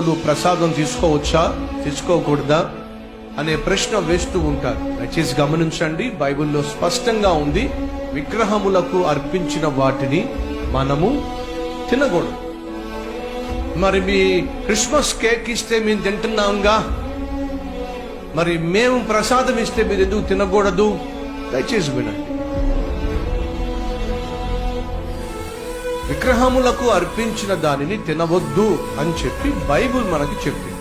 నువ్వు ప్రసాదం తీసుకోవచ్చా? తీసుకోకూడదా? అనే ప్రశ్న వేస్తూ ఉంటారు. దయచేసి గమనించండి. బైబిల్లో స్పష్టంగా ఉంది విగ్రహములకు అర్పించిన వాటిని మనము తినకూడదు. మరి మీ క్రిస్మస్ కేక్ ఇస్తే మేము తింటున్నాంగా? మరి మేము ప్రసాదం ఇస్తే మీరు ఎందుకు తినకూడదు? దయచేసి వినండి. విగ్రహములకు అర్పించిన దానిని తినవద్దు అని చెప్పి బైబుల్ మనకి చెప్పింది.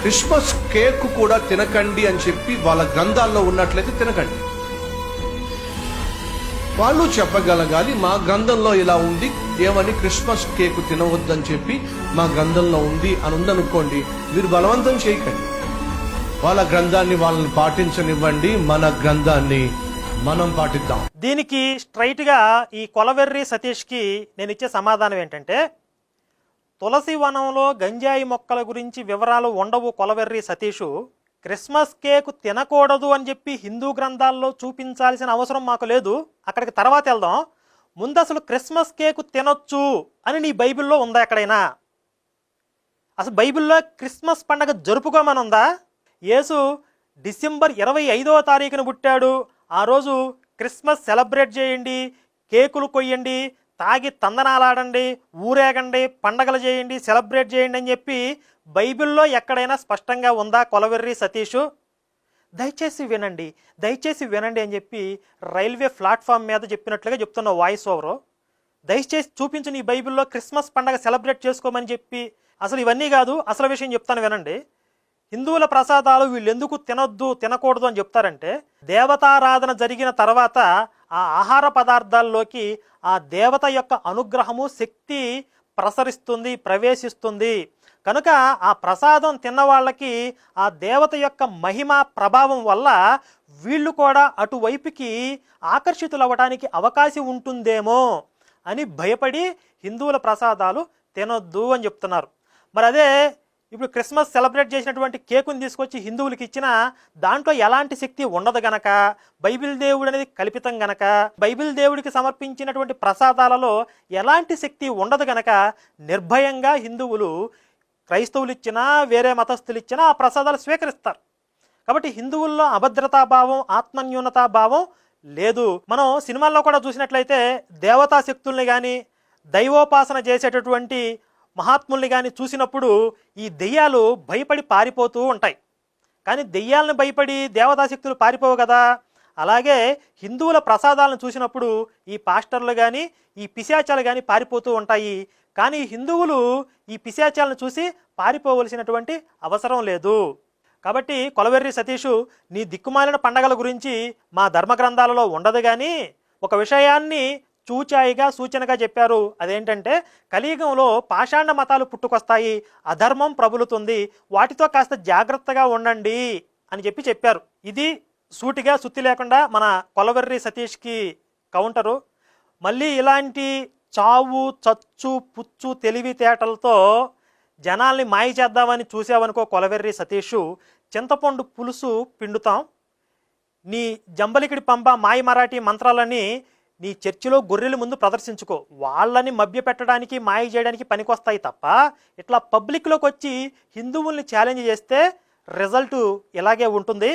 క్రిస్మస్ కేక్ కూడా తినకండి అని చెప్పి వాళ్ళ గ్రంథాల్లో ఉన్నట్లయితే తినకండి. వాళ్ళు చెప్పగలగాలి మా గ్రంథంలో ఇలా ఉంది ఏమని క్రిస్మస్ కేక్ తినవద్దని చెప్పి మా గ్రంథంలో ఉంది అని ఉందనుకోండి మీరు బలవంతం చేయకండి. వాళ్ళ గ్రంథాన్ని వాళ్ళని పాటించనివ్వండి మన గ్రంథాన్ని మనం పాటిద్దాం. దీనికి స్ట్రైట్గా ఈ కొలవెర్రి సతీష్కి నేను ఇచ్చే సమాధానం ఏంటంటే తులసి వనంలో గంజాయి మొక్కల గురించి వివరాలు ఉండవు కొలవెర్రి సతీషు. క్రిస్మస్ కేక్ తినకూడదు అని చెప్పి హిందూ గ్రంథాల్లో చూపించాల్సిన అవసరం మాకు లేదు. అక్కడికి తర్వాత వెళ్దాం. ముందు అసలు క్రిస్మస్ కేక్ తినొచ్చు అని నీ బైబిల్లో ఉందా ఎక్కడైనా? అసలు బైబిల్లో క్రిస్మస్ పండగ జరుపుకోమని ఉందా? యేసు డిసెంబర్ ఇరవై ఐదవ తారీఖున పుట్టాడు. ఆ రోజు క్రిస్మస్ సెలబ్రేట్ చేయండి కేకులు కొయ్యండి తాగి తందనాలాడండి ఊరేగండి పండగలు చేయండి సెలబ్రేట్ చేయండి అని చెప్పి బైబిల్లో ఎక్కడైనా స్పష్టంగా ఉందా కొలవెర్రి సతీషు? దయచేసి వినండి దయచేసి వినండి అని చెప్పి రైల్వే ప్లాట్ఫామ్ మీద చెప్పినట్లుగా చెప్తున్న వాయిస్ ఓవరు. దయచేసి చూపించు నీ బైబిల్లో క్రిస్మస్ పండగ సెలబ్రేట్ చేసుకోమని చెప్పి. అసలు ఇవన్నీ కాదు అసలు విషయం చెప్తాను వినండి. హిందువుల ప్రసాదాలు వీళ్ళు ఎందుకు తినొద్దు తినకూడదు అని చెప్తారంటే దేవతారాధన జరిగిన తర్వాత ఆ ఆహార పదార్థాల్లోకి ఆ దేవత యొక్క అనుగ్రహము శక్తి ప్రసరిస్తుంది ప్రవేశిస్తుంది. కనుక ఆ ప్రసాదం తిన్న వాళ్ళకి ఆ దేవత యొక్క మహిమ ప్రభావం వల్ల వీళ్ళు కూడా అటువైపుకి ఆకర్షితులవ్వడానికి అవకాశం ఉంటుందేమో అని భయపడి హిందువుల ప్రసాదాలు తినొద్దు అని చెప్తున్నారు. మరి అదే ఇప్పుడు క్రిస్మస్ సెలబ్రేట్ చేసినటువంటి కేకుని తీసుకొచ్చి హిందువులకి ఇచ్చిన దాంట్లో ఎలాంటి శక్తి ఉండదు గనక. బైబిల్ దేవుడు అనేది కల్పితం గనక. బైబిల్ దేవుడికి సమర్పించినటువంటి ప్రసాదాలలో ఎలాంటి శక్తి ఉండదు గనక నిర్భయంగా హిందువులు క్రైస్తవులు ఇచ్చినా వేరే మతస్థులు ఇచ్చినా ఆ ప్రసాదాలు స్వీకరిస్తారు. కాబట్టి హిందువుల్లో అభద్రతా భావం ఆత్మన్యూనతా భావం లేదు. మనం సినిమాల్లో కూడా చూసినట్లయితే దేవతా శక్తుల్ని కానీ దైవోపాసన చేసేటటువంటి మహాత్ముల్ని కానీ చూసినప్పుడు ఈ దెయ్యాలు భయపడి పారిపోతూ ఉంటాయి. కానీ దెయ్యాలను భయపడి దేవతాశక్తులు పారిపోవు కదా. అలాగే హిందువుల ప్రసాదాలను చూసినప్పుడు ఈ పాస్టర్లు కానీ ఈ పిశాచాలు కానీ పారిపోతూ ఉంటాయి. కానీ హిందువులు ఈ పిశాచాలను చూసి పారిపోవలసినటువంటి అవసరం లేదు. కాబట్టి కొలవెర్రి సతీషు నీ దిక్కుమాలిన పండగల గురించి మా ధర్మ గ్రంథాలలో ఉండదు కానీ ఒక విషయాన్ని చూచాయిగా సూచనగా చెప్పారు. అదేంటంటే కలియుగంలో పాషాండ మతాలు పుట్టుకొస్తాయి అధర్మం ప్రబలుతుంది వాటితో కాస్త జాగ్రత్తగా ఉండండి అని చెప్పి చెప్పారు. ఇది సూటిగా సుత్తి లేకుండా మన కొలవెర్రి సతీష్కి కౌంటరు. మళ్ళీ ఇలాంటి చావు చచ్చు పుచ్చు తెలివితేటలతో జనాల్ని మాయ చేద్దామని చూసావనుకో కొలవెర్రి సతీషు చింతపండు పులుసు పిండుతాం. నీ జంబలికిడి పంప మాయ మరాఠీ మంత్రాలని నీ చర్చిలో గొర్రెల ముందు ప్రదర్శించుకో. వాళ్ళని మభ్య పెట్టడానికి మాయ చేయడానికి పనికొస్తాయి తప్ప ఇట్లా పబ్లిక్లోకి వచ్చి హిందువుల్ని ఛాలెంజ్ చేస్తే రిజల్ట్ ఇలాగే ఉంటుంది.